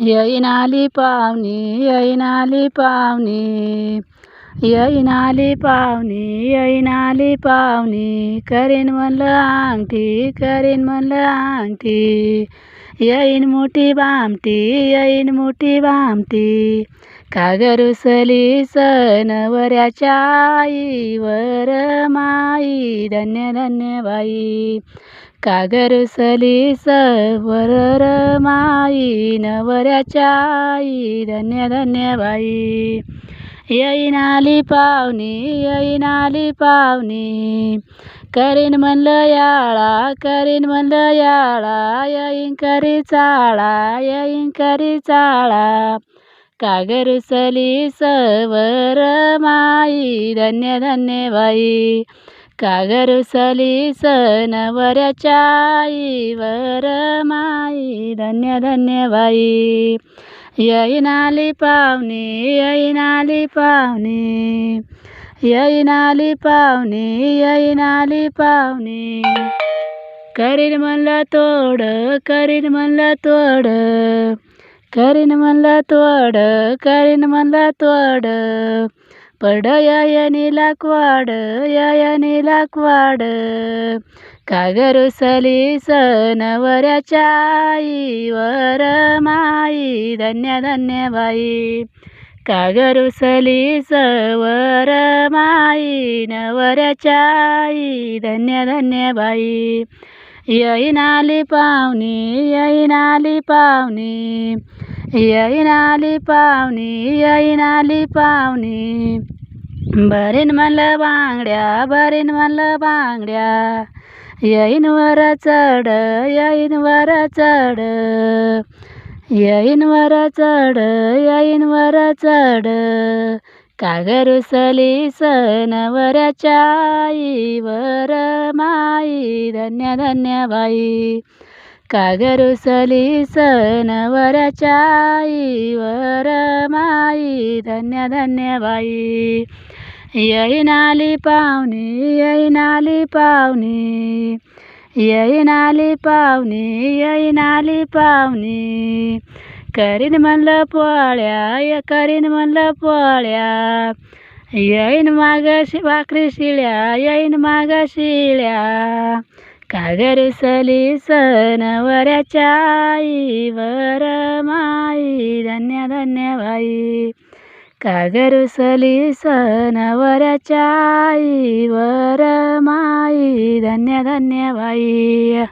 येईन आली पाहुणी येईन पाहुणी येईन पाहुणी येईन पाहुणी करीन म्हणलं अंगठी करीन म्हणलं अंगठी येईन मोठी बामटी येईन मोठी बामटी कागरुसली सनवऱ्याच्या आईवर माई धन्य धन्य बाई कागरुसली सवर माई नवऱ्याच्या आई धन्य धन्य बाई. येईनाली पाहुणी येईनाली पाहुणी करीन म्हणलं याळा करीन म्हणलं याळा. येईन करी चाळा येईन करी चाळा. कागरुसली सवर माई धन्य धन्य बाई. कागरुसली सनवऱ्याच्या आईवर माई धन्य धन्य बाई. येईन आली पाहुणी येईन आली पावनी. येईन आली करीन म्हणलं तोड करीन म्हणलं तोड. करीन म्हणलं तोड करीन म्हणलं तोड. पड यनीला क्वाड यनीला क्वाड कागरुसली सनवऱ्याच्या आईवर माई धन्य धन्य बाई. कागरुसली सवर माई नवऱ्याच्या आई धन्य धन्य बाई. येईन नाली पाहुणी येईन नाली पाहुणी येईन नाली पाहुणी येईन नाली पाहुणी बरीन म्हणलं बांगड्या बरीन म्हणलं बांगड्या येईन वर चढ येईन वर चढ येईन वर चढ येईन वर चढ कागरुसली सनवऱ्याच्या आईवर माई धन्य धन्य बाई. कागरुसली सनवऱ्याच्या आईवर माई धन्य धन्य बाई. येईन आली पाहुणी येईन आली पाहुणी येईन आली पाहुणी येईन पाहुणी करीन म्हणलं पोळ्या य करीन म्हणलं पोळ्या येईन माग भाकरी शिळ्या येईन माग शिळ्या कागरुसली सनवऱ्याच्या आईवर माई धन्य धन्य बाई कागरुसली सनवऱ्याच्या आईवर माई धन्य धन्य बाई